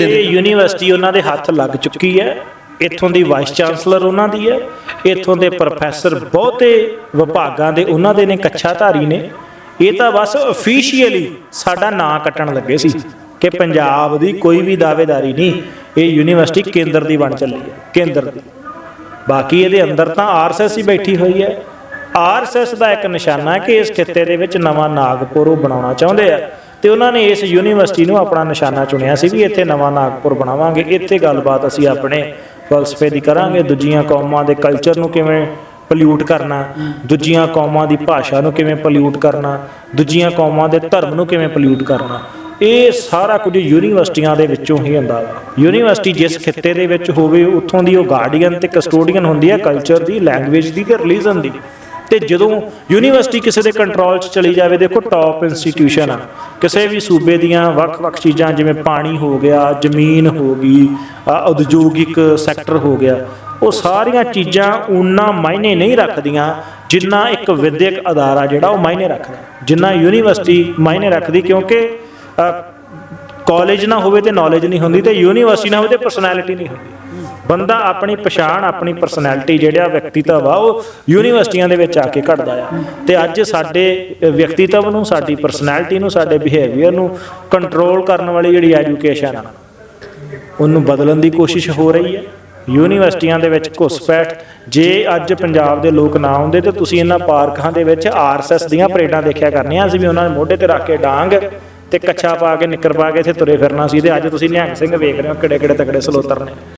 ਇਹ ਯੂਨੀਵਰਸਿਟੀ ਉਹਨਾਂ ਦੇ ਹੱਥ ਲੱਗ ਚੁੱਕੀ ਹੈ। ਇੱਥੋਂ ਦੀ ਵਾਈਸ ਚਾਂਸਲਰ ਉਹਨਾਂ ਦੀ ਹੈ। ਇੱਥੋਂ ਦੇ ਪ੍ਰੋਫੈਸਰ ਬਹੁਤੇ ਵਿਭਾਗਾਂ ਦੇ ਉਹਨਾਂ ਦੇ ਨੇ, ਕੱਛਾਧਾਰੀ ਨੇ। ਇਹ ਤਾਂ ਬਸ ਅਫੀਸ਼ੀਅਲੀ ਸਾਡਾ ਨਾਂ ਕੱਟਣ ਲੱਗੇ ਸੀ ਕਿ ਪੰਜਾਬ ਦੀ ਕੋਈ ਵੀ ਦਾਅਵੇਦਾਰੀ ਨਹੀਂ, ਇਹ ਯੂਨੀਵਰਸਿਟੀ ਕੇਂਦਰ ਦੀ ਬਣ ਚੱਲੀ ਹੈ, ਕੇਂਦਰ ਦੀ। ਬਾਕੀ ਇਹਦੇ ਅੰਦਰ ਤਾਂ ਆਰਐਸਐਸ ਹੀ ਬੈਠੀ ਹੋਈ ਹੈ। ਆਰਐਸਐਸ ਦਾ ਇੱਕ ਨਿਸ਼ਾਨਾ ਹੈ ਕਿ ਇਸ ਖਿੱਤੇ ਦੇ ਵਿੱਚ ਨਵਾਂ ਨਾਗਪੁਰ ਉਹ ਬਣਾਉਣਾ ਚਾਹੁੰਦੇ ਆ। ਤੇ ਉਹਨਾਂ ਨੇ ਇਸ ਯੂਨੀਵਰਸਿਟੀ ਨੂੰ ਆਪਣਾ ਨਿਸ਼ਾਨਾ ਚੁਣਿਆ ਸੀ ਵੀ ਇੱਥੇ ਨਵਾਂ ਨਾਗਪੁਰ ਬਣਾਵਾਂਗੇ। ਇੱਥੇ ਗੱਲਬਾਤ ਅਸੀਂ ਆਪਣੇ ਫਲਸਫੇ ਦੀ ਕਰਾਂਗੇ, ਦੂਜੀਆਂ ਕੌਮਾਂ ਦੇ ਕਲਚਰ ਨੂੰ ਕਿਵੇਂ ਪੋਲਿਊਟ ਕਰਨਾ, ਦੂਜੀਆਂ ਕੌਮਾਂ ਦੀ ਭਾਸ਼ਾ ਨੂੰ ਕਿਵੇਂ ਪੋਲਿਊਟ ਕਰਨਾ, ਦੂਜੀਆਂ ਕੌਮਾਂ ਦੇ ਧਰਮ ਨੂੰ ਕਿਵੇਂ ਪੋਲਿਊਟ ਕਰਨਾ। ਇਹ ਸਾਰਾ ਕੁਝ ਯੂਨੀਵਰਸਿਟੀਆਂ ਦੇ ਵਿੱਚੋਂ ਹੀ ਹੁੰਦਾ ਯੂਨੀਵਰਸਿਟੀ ਜਿਸ ਖਿੱਤੇ ਦੇ ਵਿੱਚ ਹੋਵੇ, ਉੱਥੋਂ ਦੀ ਉਹ ਗਾਰਡੀਅਨ ਤੇ ਕਸਟੋਡੀਅਨ ਹੁੰਦੀ ਹੈ ਕਲਚਰ ਦੀ ਲੈਂਗੁਏਜ ਦੀ ਤੇ ਰਿਲੀਜਨ ਦੀ। ਤੇ ਜਦੋਂ ਯੂਨੀਵਰਸਿਟੀ ਕਿਸੇ ਦੇ ਕੰਟਰੋਲ 'ਚ ਚਲੀ ਜਾਵੇ, ਦੇਖੋ ਟਾਪ ਇੰਸਟੀਟਿਊਸ਼ਨ ਆ। ਕਿਸੇ ਵੀ ਸੂਬੇ ਦੀਆਂ ਵੱਖ-ਵੱਖ ਚੀਜ਼ਾਂ, ਜਿਵੇਂ ਪਾਣੀ ਹੋ ਗਿਆ, ਜ਼ਮੀਨ ਹੋ ਗਈ ਉਦਯੋਗਿਕ ਸੈਕਟਰ ਹੋ ਗਿਆ, ਉਹ ਸਾਰੀਆਂ ਚੀਜ਼ਾਂ ਉਨਾ ਮਾਇਨੇ ਨਹੀਂ ਰੱਖਦੀਆਂ ਜਿੰਨਾ ਇੱਕ ਵਿਦਿਅਕ ਅਦਾਰਾ ਜਿਹੜਾ ਉਹ ਮਾਇਨੇ ਰੱਖਦਾ। ਜਿੰਨਾ ਯੂਨੀਵਰਸਿਟੀ ਮਾਇਨੇ ਰੱਖਦੀ, ਕਿਉਂਕਿ ਕਾਲਜ ਨਾ ਹੋਵੇ ਤੇ ਨੌਲੇਜ ਨਹੀਂ ਹੁੰਦੀ ਤੇ ਯੂਨੀਵਰਸਿਟੀ ਨਾ ਹੋਵੇ ਤੇ ਪਰਸਨੈਲਿਟੀ ਨਹੀਂ ਹੁੰਦੀ। ਬੰਦਾ ਆਪਣੀ ਪਛਾਣ, ਆਪਣੀ ਪਰਸਨੈਲਿਟੀ ਜਿਹੜਾ ਵਿਅਕਤੀਤਵ ਆ, ਉਹ ਯੂਨੀਵਰਸਿਟੀਆਂ ਦੇ ਵਿੱਚ ਆ ਕੇ ਘਟਦਾ ਆ। ਤੇ ਅੱਜ ਸਾਡੇ ਵਿਅਕਤੀਤਵ ਨੂੰ, ਸਾਡੀ ਪਰਸਨੈਲਿਟੀ ਨੂੰ, ਸਾਡੇ ਬਿਹੇਵੀਅਰ ਨੂੰ ਕੰਟਰੋਲ ਕਰਨ ਵਾਲੀ ਜਿਹੜੀ ਐਜੂਕੇਸ਼ਨ ਆ, ਉਹਨੂੰ ਬਦਲਣ ਦੀ ਕੋਸ਼ਿਸ਼ ਹੋ ਰਹੀ ਹੈ ਯੂਨੀਵਰਸਿਟੀਆਂ ਦੇ ਵਿੱਚ ਘੁਸਪੈਠ ਜੇ ਅੱਜ ਪੰਜਾਬ ਦੇ ਲੋਕ ਨਾ ਆਉਂਦੇ ਤੇ ਤੁਸੀਂ ਇਹਨਾਂ ਪਾਰਕਾਂ ਦੇ ਵਿੱਚ ਆਰਐਸਐਸ ਦੀਆਂ ਪਰੇਡਾਂ ਦੇਖਿਆ ਕਰਨੀਆਂ, ਅਸੀਂ ਵੀ ਉਹਨਾਂ ਦੇ ਮੋਢੇ ਤੇ ਰੱਖ ਕੇ ਡਾਂਗ ਤੇ ਕੱਛਾ ਪਾ ਕੇ, ਨਿੱਕਰ ਪਾ ਕੇ ਇੱਥੇ ਤੁਰੇ ਫਿਰਨਾ ਸੀ ਤੇ ਅੱਜ ਤੁਸੀਂ ਨਿਹੰਗ ਸਿੰਘ ਵੇਖ ਰਹੇ ਹੋ ਕਿਹੜੇ ਕਿਹੜੇ ਤਕੜੇ ਸਲੋਤਰ ਨੇ।